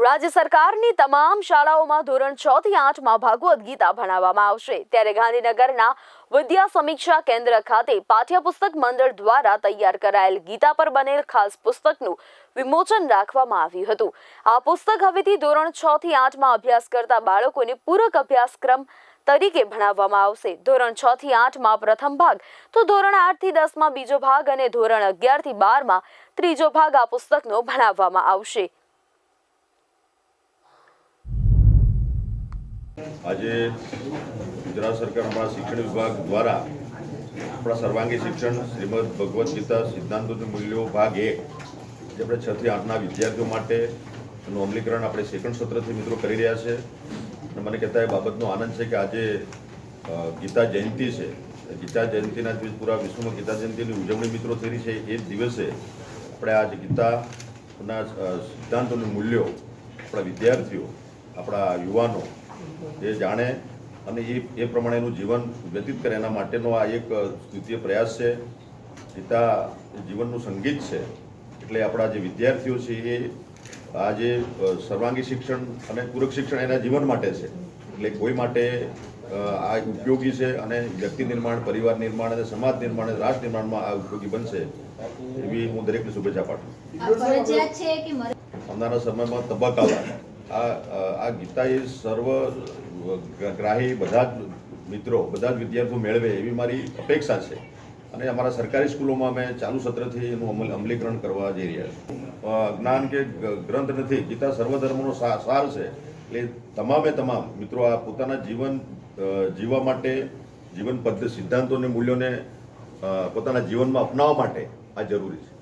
રાજ્ય સરકારની તમામ શાળાઓમાં ધોરણ છ થી આઠમાં ભાગવત ગીતા ભણાવવામાં આવશે. ત્યારે ગાંધીનગરના વિદ્યા સમીક્ષા કેન્દ્ર ખાતે પાઠ્યપુસ્તક મંડળ દ્વારા તૈયાર કરાયેલ ગીતા પર બનેલ ખાસ પુસ્તકનું વિમોચન રાખવામાં આવ્યું હતું. આ પુસ્તક હવેથી ધોરણ છ થી આઠમાં અભ્યાસ કરતા બાળકોને પૂરક અભ્યાસક્રમ તરીકે ભણાવવામાં આવશે. ધોરણ છ થી આઠમાં પ્રથમ ભાગ, તો ધોરણ આઠથી દસમાં બીજો ભાગ અને ધોરણ અગિયારથી બારમાં ત્રીજો ભાગ આ પુસ્તકનો ભણાવવામાં આવશે. આજે ગુજરાત સરકાર આપણા શિક્ષણ વિભાગ દ્વારા આપણા સર્વાંગી શિક્ષણ શ્રીમદ ભગવદ્ ગીતા સિદ્ધાંતોનું મૂલ્યો ભાગ એક, જે આપણે છથી આઠના વિદ્યાર્થીઓ માટે એનું અમલીકરણ આપણે સેકન્ડ સત્રથી મિત્રો કરી રહ્યા છે. અને મને કહેતા એ બાબતનો આનંદ છે કે આજે ગીતા જયંતિ છે. ગીતા જયંતિના દિવસ પૂરા વિશ્વમાં ગીતા જયંતિની ઉજવણી મિત્રો થઈ રહી છે. એ જ દિવસે આપણે આજે ગીતાના સિદ્ધાંતોનું મૂલ્યો આપણા વિદ્યાર્થીઓ, આપણા યુવાનો એ જાણે અને એ એ પ્રમાણેનું જીવન વ્યતીત કરે. એના માટેનો આ એક દ્વિતીય પ્રયાસ છે. ગીતા જીવનનું સંગીત છે. એટલે આપણા જે વિદ્યાર્થીઓ છે એ આ જે સર્વાંગી શિક્ષણ અને પૂરક શિક્ષણ એના જીવન માટે છે. એટલે કોઈ માટે આ ઉપયોગી છે અને વ્યક્તિ નિર્માણ પરિવાર નિર્માણ અને સમાજ નિર્માણ અને રાષ્ટ્ર નિર્માણમાં આ ઉપયોગી બનશે. એવી હું દરેકને શુભેચ્છા પાઠવું આવનારા સમયમાં તબક્કાવાર. આ આ ગીતા એ સર્વ ગ્રાહી બધા જ મિત્રો, બધા જ વિદ્યાર્થીઓ મેળવે એવી મારી અપેક્ષા છે. અને અમારા સરકારી સ્કૂલોમાં અમે ચાલુ સત્રથી એનું અમલ, અમલીકરણ કરવા જઈ રહ્યા છીએ. જ્ઞાન કે ગ્રંથ નથી, ગીતા સર્વધર્મનો સાર છે. એટલે તમામે તમામ મિત્રો આ પોતાના જીવન જીવવા માટે, જીવન પદ્ધતિ સિદ્ધાંતોને, મૂલ્યોને પોતાના જીવનમાં અપનાવવા માટે આ જરૂરી છે.